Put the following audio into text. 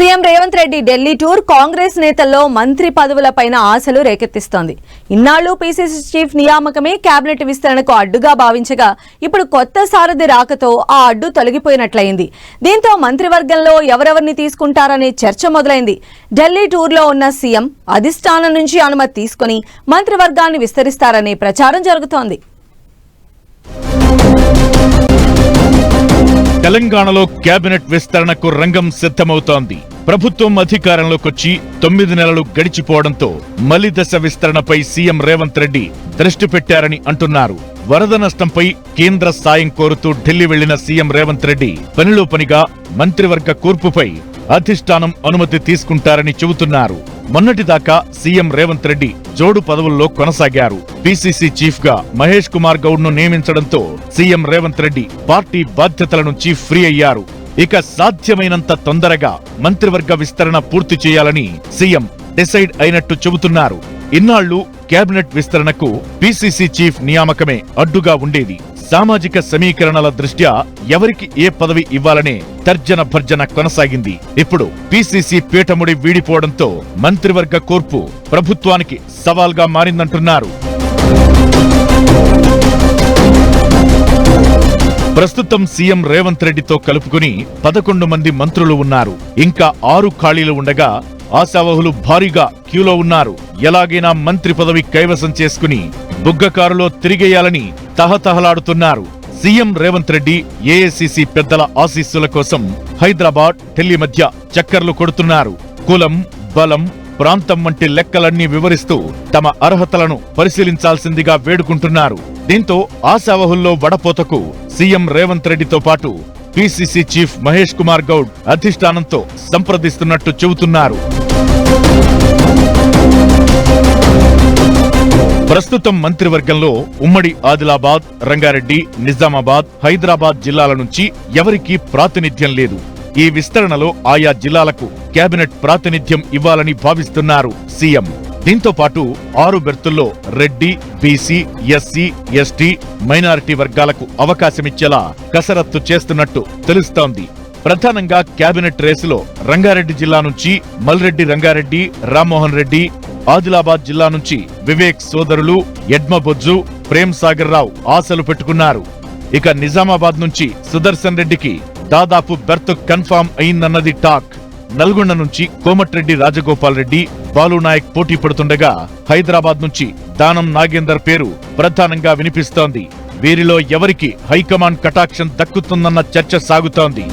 CM Revanth Reddy Delhi tour Congress నేతల్లో మంత్రి పదవులపైన ఆశలు రేకెత్తిస్తోంది. ఇన్నాళ్ళు పీసీసీ చీఫ్ నియామకమే కేబినెట్ విస్తరణకు అడ్డుగా భావించగా ఇప్పుడు కొత్త సారథి రాకతో ఆ అడ్డు తొలగిపోయినట్లయింది. దీంతో మంత్రివర్గంలో ఎవరెవరిని తీసుకుంటారనే చర్చ మొదలైంది. ఢిల్లీ టూర్లో ఉన్న సీఎం అధిష్టానం నుంచి అనుమతి తీసుకుని మంత్రివర్గాన్ని విస్తరిస్తారనే ప్రచారం జరుగుతోంది. తెలంగాణలో కేబినెట్ విస్తరణకు రంగం సిద్ధమవుతోంది. ప్రభుత్వం అధికారంలోకొచ్చి తొమ్మిది నెలలు గడిచిపోవడంతో మలి దశ విస్తరణపై సీఎం రేవంత్ రెడ్డి దృష్టి పెట్టారని అంటున్నారు. వరద నష్టంపై కేంద్ర సాయం కోరుతూ ఢిల్లీ వెళ్ళిన సీఎం రేవంత్ రెడ్డి పనిలో పనిగా మంత్రివర్గ కూర్పుపై అధిష్టానం అనుమతి తీసుకుంటారని చెబుతున్నారు. మొన్నటిదాకా సీఎం రేవంత్ రెడ్డి జోడు పదవుల్లో కొనసాగారు. పిసిసి చీఫ్గా మహేష్ కుమార్ గౌడ్ను నియమించడంతో సీఎం రేవంత్ రెడ్డి పార్టీ బాధ్యతల నుంచి ఫ్రీ అయ్యారు. ఇక సాధ్యమైనంత తొందరగా మంత్రివర్గ విస్తరణ పూర్తి చేయాలని సీఎం డిసైడ్ అయినట్టు చెబుతున్నారు. ఇన్నాళ్ళు కేబినెట్ విస్తరణకు పిసిసి చీఫ్ నియామకమే అడ్డుగా ఉండేది. సామాజిక సమీకరణల దృష్ట్యా ఎవరికి ఏ పదవి ఇవ్వాలనే తర్జన భర్జన కొనసాగింది. ఇప్పుడు పిసిసి పీఠముడి వీడిపోవడంతో మంత్రివర్గ కూర్పు ప్రభుత్వానికి సవాల్గా మారిందంటున్నారు. ప్రస్తుతం సీఎం రేవంత్ రెడ్డితో కలుపుకుని పదకొండు మంది మంత్రులు ఉన్నారు. ఇంకా ఆరు ఖాళీలు ఉండగా ఆశావహులు భారీగా క్యూలో ఉన్నారు. ఎలాగైనా మంత్రి పదవి కైవసం చేసుకుని బుగ్గకారులో తిరిగేయాలని తహతహలాడుతున్నారు. సీఎం రేవంత్ రెడ్డి ఏఐసిసి పెద్దల ఆశీస్సుల కోసం హైదరాబాద్ ఢిల్లీ మధ్య చక్కర్లు కొడుతున్నారు. కులం బలం ప్రాంతం వంటి లెక్కలన్నీ వివరిస్తూ తమ అర్హతలను పరిశీలించాల్సిందిగా వేడుకుంటున్నారు. దీంతో ఆశావహుల్లో వడపోతకు సీఎం రేవంత్ రెడ్డితో పాటు పిసిసి చీఫ్ మహేష్ కుమార్ గౌడ్ అధిష్టానంతో సంప్రదిస్తున్నట్టు చెబుతున్నారు. ప్రస్తుతం మంత్రివర్గంలో ఉమ్మడి ఆదిలాబాద్ రంగారెడ్డి నిజామాబాద్ హైదరాబాద్ జిల్లాల నుంచి ఎవరికీ ప్రాతినిధ్యం లేదు. ఈ విస్తరణలో ఆయా జిల్లాలకు కేబినెట్ ప్రాతినిధ్యం ఇవ్వాలని భావిస్తున్నారు సీఎం. దీంతో పాటు ఆరు బెర్తుల్లో Reddy BC SC ST minority వర్గాలకు అవకాశమిచ్చేలా కసరత్తు చేస్తున్నట్టు తెలుస్తోంది. ప్రధానంగా కేబినెట్ రేసులో రంగారెడ్డి జిల్లా నుంచి మల్రెడ్డి రంగారెడ్డి రామ్మోహన్ రెడ్డి ఆదిలాబాద్ జిల్లా నుంచి వివేక్ సోదరులు యడ్మబొజ్జు ప్రేమ్ సాగర్ రావు ఆశలు పెట్టుకున్నారు. ఇక నిజామాబాద్ నుంచి సుదర్శన్ రెడ్డికి దాదాపు బెర్త్ కన్ఫామ్ అయిందన్నది టాక్. నల్గొండ నుంచి కోమటిరెడ్డి రాజగోపాల్ రెడ్డి బాలునాయక్ పోటీ పడుతుండగా హైదరాబాద్ నుంచి దానం నాగేందర్ పేరు ప్రధానంగా వినిపిస్తోంది. వీరిలో ఎవరికి హైకమాండ్ కటాక్షం దక్కుతుందన్న చర్చ సాగుతోంది.